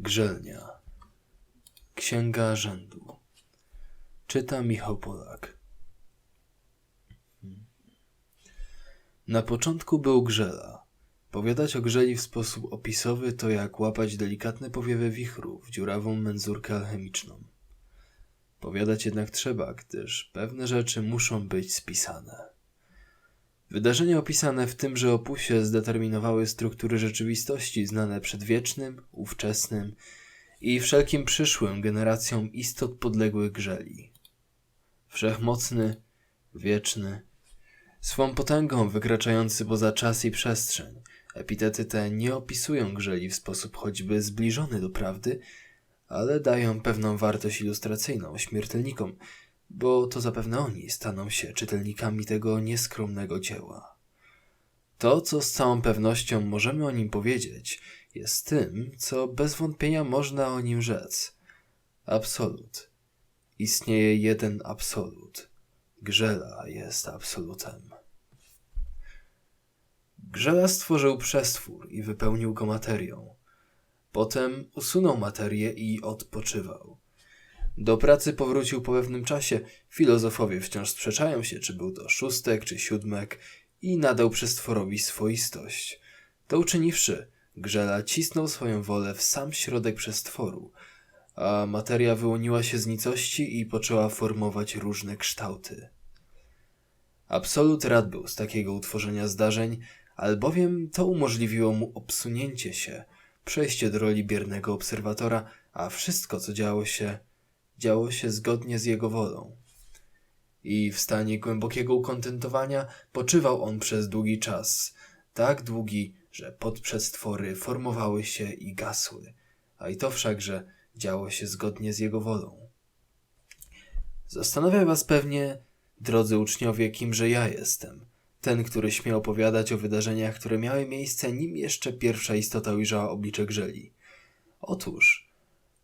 Grzelnia. Księga rzędu. Czyta Michał Polak. Na początku był grzela. Powiadać o grzeli w sposób opisowy to jak łapać delikatne powiewy wichru w dziurawą menzurkę alchemiczną. Powiadać jednak trzeba, gdyż pewne rzeczy muszą być spisane. Wydarzenia opisane w tymże opusie zdeterminowały struktury rzeczywistości znane przedwiecznym, ówczesnym i wszelkim przyszłym generacjom istot podległych grzeli. Wszechmocny, wieczny, swą potęgą wykraczający poza czas i przestrzeń, epitety te nie opisują grzeli w sposób choćby zbliżony do prawdy, ale dają pewną wartość ilustracyjną śmiertelnikom, bo to zapewne oni staną się czytelnikami tego nieskromnego dzieła. To, co z całą pewnością możemy o nim powiedzieć, jest tym, co bez wątpienia można o nim rzec. Absolut. Istnieje jeden absolut. Grzela jest absolutem. Grzela stworzył przestwór i wypełnił go materią. Potem usunął materię i odpoczywał. Do pracy powrócił po pewnym czasie. Filozofowie wciąż sprzeczają się, czy był to szóstek, czy siódmek i nadał przestworowi swoistość. To uczyniwszy, Grzela cisnął swoją wolę w sam środek przestworu, a materia wyłoniła się z nicości i poczęła formować różne kształty. Absolut rad był z takiego utworzenia zdarzeń, albowiem to umożliwiło mu obsunięcie się, przejście do roli biernego obserwatora, a wszystko, co działo się, działo się zgodnie z jego wolą. I w stanie głębokiego ukontentowania poczywał on przez długi czas, tak długi, że podprzestwory formowały się i gasły, a i to wszakże działo się zgodnie z jego wolą. Zastanawia was pewnie, drodzy uczniowie, kimże ja jestem. Ten, który śmie opowiadać o wydarzeniach, które miały miejsce, nim jeszcze pierwsza istota ujrzała oblicze grzeli. Otóż,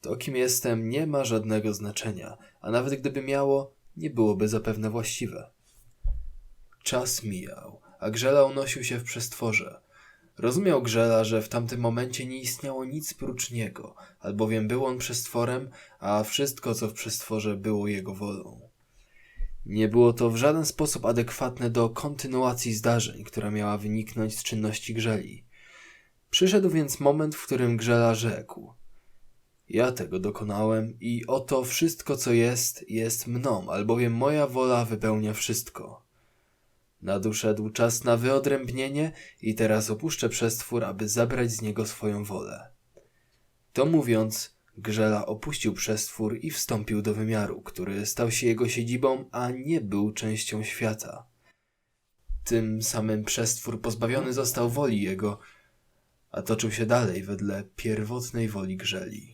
to kim jestem nie ma żadnego znaczenia, a nawet gdyby miało, nie byłoby zapewne właściwe. Czas mijał, a Grzela unosił się w przestworze. Rozumiał Grzela, że w tamtym momencie nie istniało nic prócz niego, albowiem był on przestworem, a wszystko, co w przestworze, było jego wolą. Nie było to w żaden sposób adekwatne do kontynuacji zdarzeń, która miała wyniknąć z czynności Grzeli. Przyszedł więc moment, w którym Grzela rzekł – ja tego dokonałem i oto wszystko, co jest, jest mną, albowiem moja wola wypełnia wszystko. Nadszedł czas na wyodrębnienie i teraz opuszczę przestwór, aby zabrać z niego swoją wolę. To mówiąc, Grzela opuścił przestwór i wstąpił do wymiaru, który stał się jego siedzibą, a nie był częścią świata. Tym samym przestwór pozbawiony został woli jego, a toczył się dalej wedle pierwotnej woli Grzeli.